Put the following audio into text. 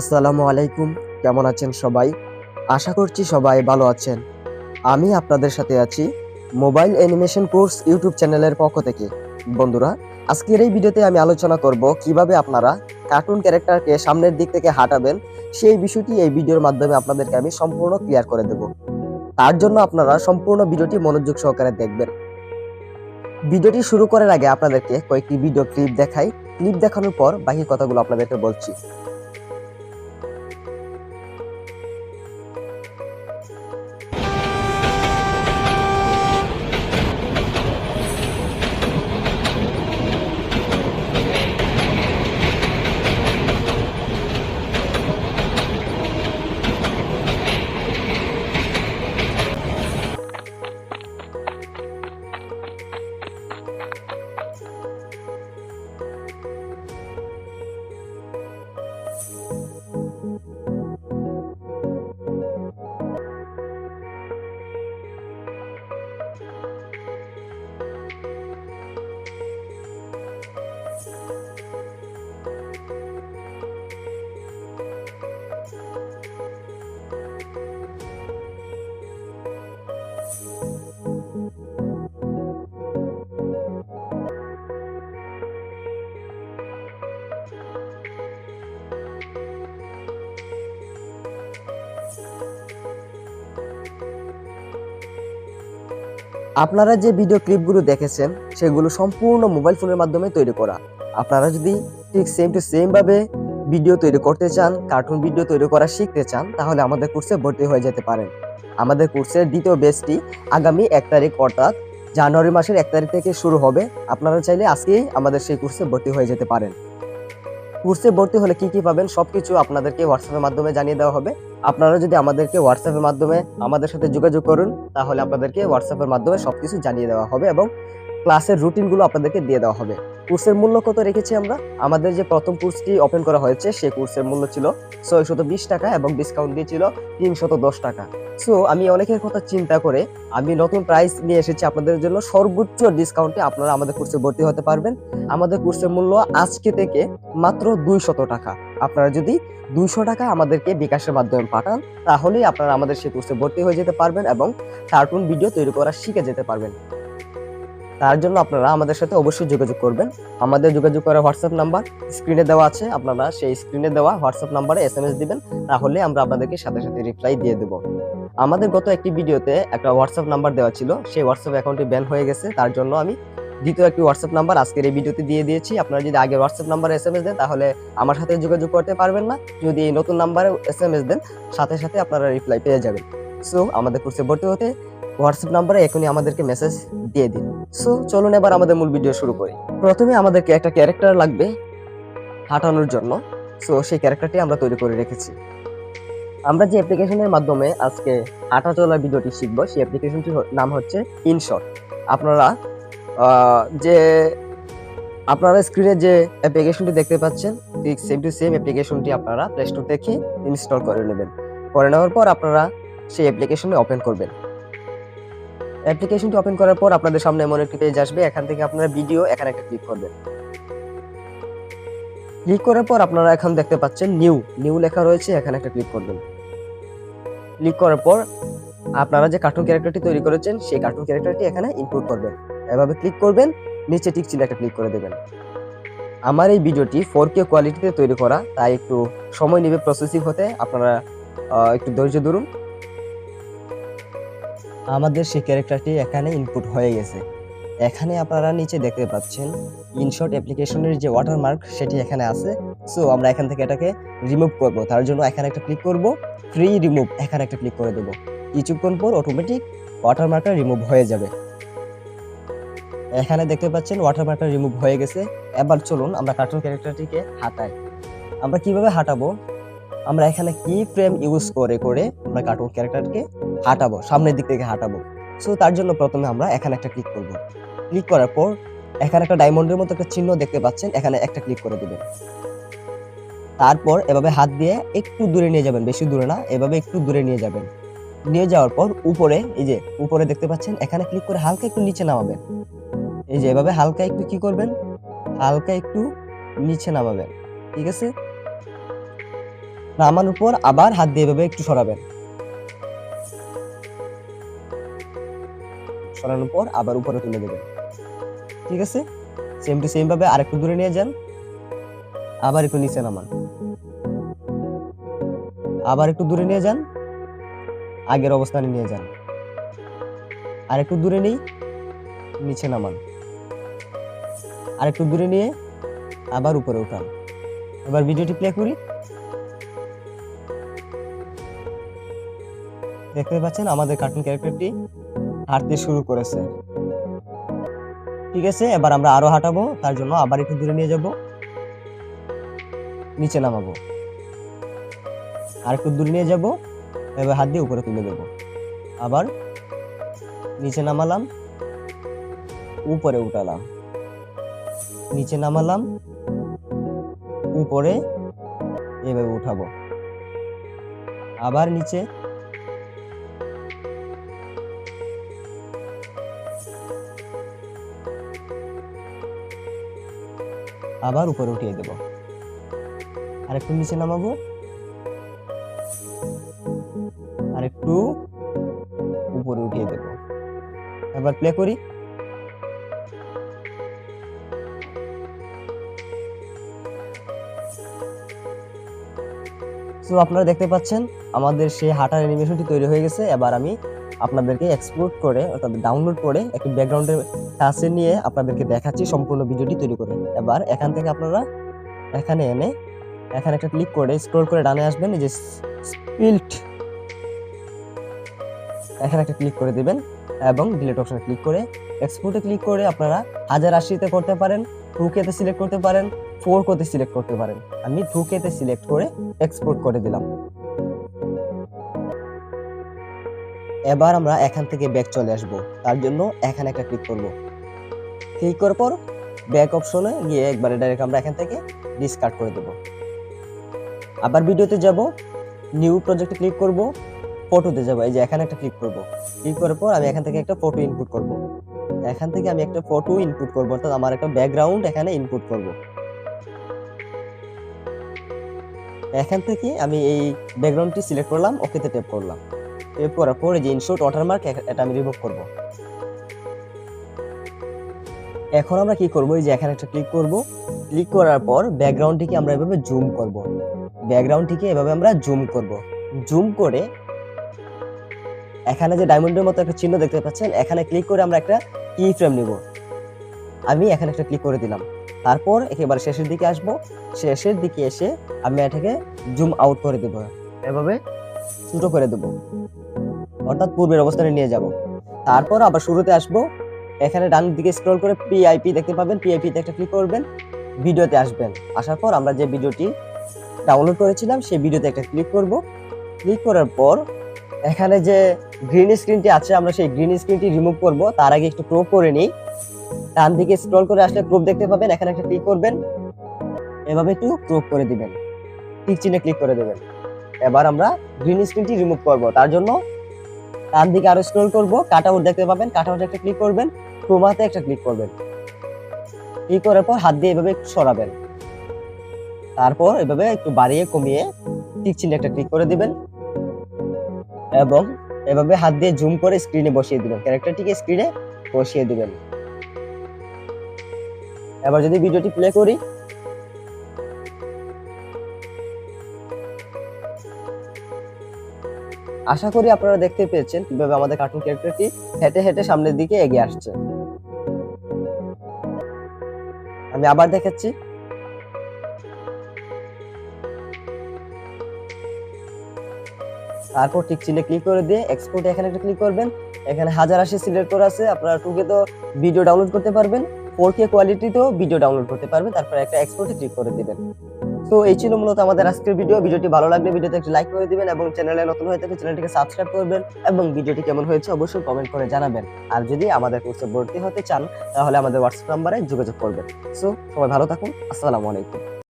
আসসালামু আলাইকুম, কেমন আছেন সবাই? আশা করছি সবাই ভালো আছেন। আমি আপনাদের সাথে আছি মোবাইল অ্যানিমেশন কোর্স ইউটিউব চ্যানেলের পক্ষ থেকে। বন্ধুরা, আজকের এই ভিডিওতে আমি আলোচনা করব কীভাবে আপনারা কার্টুন ক্যারেক্টারকে সামনের দিক থেকে হাঁটাবেন, সেই বিষয়টি এই ভিডিওর মাধ্যমে আপনাদেরকে আমি সম্পূর্ণ ক্লিয়ার করে দেব। তার জন্য আপনারা সম্পূর্ণ ভিডিওটি মনোযোগ সহকারে দেখবেন। ভিডিওটি শুরু করার আগে আপনাদেরকে কয়েকটি ভিডিও ক্লিপ দেখাই। ক্লিপ দেখানোর পর বাকি কথাগুলো আপনাদেরকে বলছি। আপনারা যে ভিডিও ক্লিপগুলো দেখেছেন, সেগুলো সম্পূর্ণ মোবাইল ফোনের মাধ্যমে তৈরি করা। আপনারা যদি ঠিক সেম টু সেম ভাবে ভিডিও তৈরি করতে চান কার্টুন ভিডিও তৈরি করা শিখতে চান, তাহলে আমাদের কোর্সে ভর্তি হয়ে যেতে পারেন। আমাদের কোর্সের দ্বিতীয় বেচটি আগামী এক তারিখ, অর্থাৎ জানুয়ারি মাসের এক তারিখ থেকে শুরু হবে। আপনারা চাইলে আজকেই আমাদের সেই কোর্সে ভর্তি হয়ে যেতে পারেন। কোর্সে ভর্তি হলে কি কি পাবেন সবকিছু আপনাদেরকে হোয়াটসঅ্যাপের মাধ্যমে জানিয়ে দেওয়া হবে। আপনারা যদি আমাদেরকে হোয়াটসঅ্যাপের মাধ্যমে আমাদের সাথে যোগাযোগ করুন, তাহলে আপনাদেরকে হোয়াটসঅ্যাপের মাধ্যমে সবকিছু জানিয়ে দেওয়া হবে এবং ক্লাসের রুটিনগুলো আপনাদেরকে দিয়ে দেওয়া হবে। কোর্সের মূল্য কত রেখেছি আমরা? আমাদের যে প্রথম কোর্সটি ওপেন করা হয়েছে সেই কোর্সের মূল্য ছিল ছয়শত বিশ টাকা এবং ডিসকাউন্ট দিয়েছিল তিনশত দশ টাকা। সো আমি অনেকের কথা চিন্তা করে আমি নতুন প্রাইস নিয়ে এসেছি আপনাদের জন্য। সর্বোচ্চ ডিসকাউন্টে আপনারা আমাদের কোর্সে ভর্তি হতে পারবেন। আমাদের কোর্সের মূল্য আজকে থেকে মাত্র দুইশত টাকা। আপনারা যদি দুইশো টাকা আমাদেরকে বিকাশের মাধ্যমে পাঠান, তাহলেই আপনারা আমাদের সেই কোর্সে ভর্তি হয়ে যেতে পারবেন এবং কার্টুন ভিডিও তৈরি করা শিখে যেতে পারবেন। তার জন্য আপনারা আমাদের সাথে অবশ্যই যোগাযোগ করবেন। আমাদের যোগাযোগ করার হোয়াটসঅ্যাপ নাম্বার স্ক্রিনে দেওয়া আছে। আপনারা সেই স্ক্রিনে দেওয়া হোয়াটসঅ্যাপ নাম্বারে এস এম এস দিবেন। তাহলে আমরা আপনাদেরকে সাথে সাথে রিপ্লাই দিয়ে দেবো। আমাদের গত একটি ভিডিওতে একটা হোয়াটসঅ্যাপ নাম্বার দেওয়া ছিল। সেই হোয়াটসঅ্যাপ অ্যাকাউন্টটি ব্যান হয়ে গেছে। তার জন্য আমি দ্বিতীয় একটি হোয়াটসঅ্যাপ নাম্বার আজকের এই ভিডিওতে দিয়ে দিয়েছি। আপনারা যদি আগে হোয়াটসঅ্যাপ নাম্বারে এস এম এস দেন, তাহলে আমার সাথে যোগাযোগ করতে পারবেন না। যদি এই নতুন নাম্বারে এস এম এস দেন, সাথে সাথে আপনারা রিপ্লাই পেয়ে যাবেন। সো আমাদের কোর্সে ভর্তি হতে হোয়াটসঅ্যাপ নাম্বারে এখনই আমাদেরকে মেসেজ দিয়ে দিন। সো চলুন এবার আমাদের মূল ভিডিও শুরু করি। প্রথমে আমাদেরকে একটা ক্যারেক্টার লাগবে হাঁটানোর জন্য। সো সেই ক্যারেক্টারটি আমরা তৈরি করে রেখেছি। আমরা যে অ্যাপ্লিকেশনের মাধ্যমে আজকে হাঁটা চলার ভিডিওটি শিখব, সেই অ্যাপ্লিকেশনটির নাম হচ্ছে ইনশট আপনারা যে, আপনারা স্ক্রিনে যে অ্যাপ্লিকেশনটি দেখতে পাচ্ছেন, ঠিক সেম টু সেম অ্যাপ্লিকেশনটি আপনারা প্লে স্টোর থেকে ইনস্টল করে নেবেন। করে নেওয়ার পর আপনারা সেই অ্যাপ্লিকেশনে ওপেন করবেন। অ্যাপ্লিকেশনটি ওপেন করার পর আপনাদের সামনে এমন একটি পেজ আসবে, এখান থেকে আপনারা ভিডিও এখানে একটা ক্লিক করবেন। ক্লিক করার পর আপনারা এখন দেখতে পাচ্ছেন নিউ নিউ লেখা রয়েছে, এখানে একটা ক্লিক করবেন। ক্লিক করার পর আপনারা যে কার্টুন ক্যারেক্টারটি তৈরি করেছেন, সেই কার্টুন ক্যারেক্টারটি এখানে ইনপুট করবেন। এভাবে ক্লিক করবেন, নিচে টিক চিহ্ন একটা ক্লিক করে দেবেন। আমার এই ভিডিওটি ফোর কে কোয়ালিটিতে তৈরি করা, তাই একটু সময় নেবে প্রসেসিং হতে, আপনারা একটু ধৈর্য ধরুন। আমাদের সেই ক্যারেক্টারটি এখানে ইনপুট হয়ে গেছে। এখানে আপনারা নিচে দেখতে পাচ্ছেন ইনশর্ট অ্যাপ্লিকেশনের যে ওয়াটারমার্ক সেটি এখানে আছে। সো আমরা এখান থেকে এটাকে রিমুভ করব। তার জন্য এখানে একটা ক্লিক করব। ফ্রি রিমুভ এখানে একটা ক্লিক করে দেবো। কিছুক্ষণ পর অটোমেটিক ওয়াটারমার্কটা রিমুভ হয়ে যাবে। এখানে দেখতে পাচ্ছেন ওয়াটারমার্কটা রিমুভ হয়ে গেছে। এবার চলুন আমরা কার্টুন ক্যারেক্টারটিকে হাঁটাই। আমরা কীভাবে হাঁটাবো? আমরা এখানে কি ফ্রেম ইউজ করে করে আমরা কার্টুন ক্যারেক্টারকে হাঁটাবো, সামনের দিক থেকে হাঁটাবো। সো তার জন্য প্রথমে আমরা এখানে একটা ক্লিক করব। ক্লিক করার পর এখানে একটা ডায়মন্ডের মতো একটা চিহ্ন দেখতে পাচ্ছেন, এখানে একটা ক্লিক করে দেবেন। তারপর এভাবে হাত দিয়ে একটু দূরে নিয়ে যাবেন, বেশি দূরে না, এভাবে একটু দূরে নিয়ে যাবেন। নিয়ে যাওয়ার পর উপরে, এই যে উপরে দেখতে পাচ্ছেন, এখানে ক্লিক করে হালকা একটু নিচে নামাবেন। এই যে এভাবে হালকা একটু কি করবেন? হালকা একটু নিচে নামাবেন, ঠিক আছে? নামানোর পর আবার হাত দিয়ে এভাবে একটু সরাবেন। সরানোর পর আবার উপরে তুলে দেবেন। ঠিক আছে? সেম টু সেম ভাবে আরেকটু দূরে নিয়ে যান। আবার একটু নিচে নামান। আবার একটু দূরে নিয়ে যান। আগের অবস্থানে নিয়ে যান। আর একটু দূরে নেই, নিচে নামান। আর একটু দূরে নিয়ে আবার উপরে উঠান। এবার ভিডিওটি প্লে করি। দেখতে পাচ্ছেন আমাদের কার্টুন ক্যারেক্টারটি হাঁটতে শুরু করেছে। ঠিক আছে, এবার আমরা আরও হাঁটাবো, তার জন্য আবার একটু দূরে নিয়ে যাব। নিচে নামাবো। আর একটু দূরে নিয়ে যাব, এবার হাত দিয়ে উপরে তুলে দেব। আবার নিচে নামালাম, উপরে উঠালাম। নিচে নামালাম, উপরে এভাবে উঠাবো। আবার নিচে আবার উপরে উঠিয়ে দেব। আর একটু নিচে নামাবো। আর একটু উপরে উঠিয়ে দেব। এবার প্লে করি। সো আপনারা দেখতে পাচ্ছেন, আমাদের সেই হাঁটার অ্যানিমেশনটি তৈরি হয়ে গেছে। এবার আমি আপনাদেরকে এক্সপোর্ট করে, অর্থাৎ ডাউনলোড করে একটি ব্যাকগ্রাউন্ডের কাছে নিয়ে আপনাদেরকে দেখাচ্ছি সম্পূর্ণ ভিডিওটি তৈরি করে। এবার এখান থেকে আপনারা এখানে এনে, এখানে একটা ক্লিক করে স্ক্রল করে ডানে আসবেন, এই যে স্পিল্ট এখানে একটা ক্লিক করে দিবেন এবং ডিলিট অপশনে ক্লিক করে এক্সপোর্টে ক্লিক করে আপনারা হাজার আশিতে করতে পারেন টু কেতে সিলেক্ট করতে পারেন ফোর কোতে সিলেক্ট করতে পারেন। আমি টু কেতে সিলেক্ট করে এক্সপোর্ট করে দিলাম। এবার আমরা এখান থেকে ব্যাক চলে আসব। তার জন্য এখানে একটা ক্লিক করব। ক্লিক করার পর ব্যাক অপশনে গিয়ে একবারে ডাইরেক্ট আমরা এখান থেকে ডিসকার্ড করে দেব। আবার ভিডিওতে যাব নিউ প্রজেক্টে ক্লিক করব ফটোতে যাব, এই যে এখানে একটা ক্লিক করব। ক্লিক করার পর আমি এখান থেকে একটা ফটো ইনপুট করব। এখান থেকে আমি একটা ফটো ইনপুট করব, অর্থাৎ আমার একটা ব্যাকগ্রাউন্ড এখানে ইনপুট করব। এখান থেকে আমি এই ব্যাকগ্রাউন্ডটি সিলেক্ট করলাম ওকেতে ট্যাপ করলাম। ট্যাপ করার পর যে ইনশট ওয়াটারমার্ক এটা আমি রিমুভ করব। এখন আমরা কি করব? এই যে এখানে একটা ক্লিক করব। ক্লিক করার পর ব্যাকগ্রাউন্ডটিকে আমরা এভাবে জুম করব। ব্যাকগ্রাউন্ডটিকে এভাবে আমরা জুম করব। জুম করে এখানে যে ডায়মন্ডের মতো একটা চিহ্ন দেখতে পাচ্ছেন, এখানে ক্লিক করে আমরা একটা কি ফ্রেম নিব। আমি এখানে একটা ক্লিক করে দিলাম। তারপর একেবারে শেষের দিকে আসব। শেষের দিকে এসে আমি এটাকে জুম আউট করে দেব। এভাবে ছোট করে দেব। অর্থাৎ পূর্বের অবস্থানে নিয়ে যাব। তারপর আবার শুরুতে আসব। এখানে ডান দিকে স্ক্রল করে পিআইপি দেখতে পাবেন। পিআইপিতে একটা ক্লিক করবেন। ভিডিওতে আসবেন। আসার পর আমরা যে ভিডিওটি ডাউনলোড করেছিলাম, সেই ভিডিওতে একটা ক্লিক করব। ক্লিক করার পর এখানে যে গ্রিন স্ক্রিনটি আছে, আমরা সেই গ্রিন স্ক্রিনটি রিমুভ করব। তার আগে একটু ক্রপ করে নিই। ডান দিকে স্ক্রল করে আসলে ক্রপ দেখতে পাবেন। এখানে একটা ক্লিক করবেন। এভাবে একটু ক্রপ করে দিবেন। টিক চিহ্নে ক্লিক করে দেবেন। এবার আমরা গ্রিন স্ক্রিনটি রিমুভ করব। তার জন্য ডান দিকে আরও স্ক্রল করব। কাট আউট দেখতে পাবেন। কাট একটা ক্লিক করবেন। ক্রোমাতে একটা ক্লিক করবেন। ক্লিক করার পর হাত দিয়ে এভাবে একটু সরাবেন। তারপর এভাবে একটু বাড়িয়ে কমিয়ে টিক চিহ্নে একটা ক্লিক করে দিবেন। এবং এভাবে হাত দিয়ে জুম করে স্ক্রিনে বসিয়ে দিবেন। ক্যারেক্টারটিকে স্ক্রিনে বসিয়ে দিবেন। এবার যদি ভিডিওটি প্লে করি আশা করি আপনারা দেখতে পেয়েছেন কীভাবে আমাদের কার্টুন ক্যারেক্টারটি হেঁটে হেঁটে সামনের দিকে এগিয়ে আসছে। আমি আবার দেখাচ্ছি। তারপর টিক চিহ্নে ক্লিক করে দিয়ে এক্সপোর্ট এখানে একটা ক্লিক করবেন। এখানে হাজার আশি সিলেক্ট করা আছে, আপনারা টুকে তো ভিডিও ডাউনলোড করতে পারবেন। ফোর কে কোয়ালিটিতেও ভিডিও ডাউনলোড করতে পারবেন, তারপর একটা এক্সপোর্টে ক্লিক করে দিবেন। তো এই ছিল মূলত আমাদের আজকের ভিডিও ভিডিওটি ভালো লাগলে ভিডিওতে একটি লাইক করে দিবেন এবং চ্যানেলে নতুন হয়ে থাকলে চ্যানেলটিকে সাবস্ক্রাইব করবেন এবং ভিডিওটি কেমন হয়েছে অবশ্যই কমেন্ট করে জানাবেন। আর যদি আমাদের কোর্সে ভর্তি হতে চান, তাহলে আমাদের হোয়াটসঅ্যাপ নাম্বারে যোগাযোগ করবেন। সো সবাই ভালো থাকুন। আসসালামু আলাইকুম।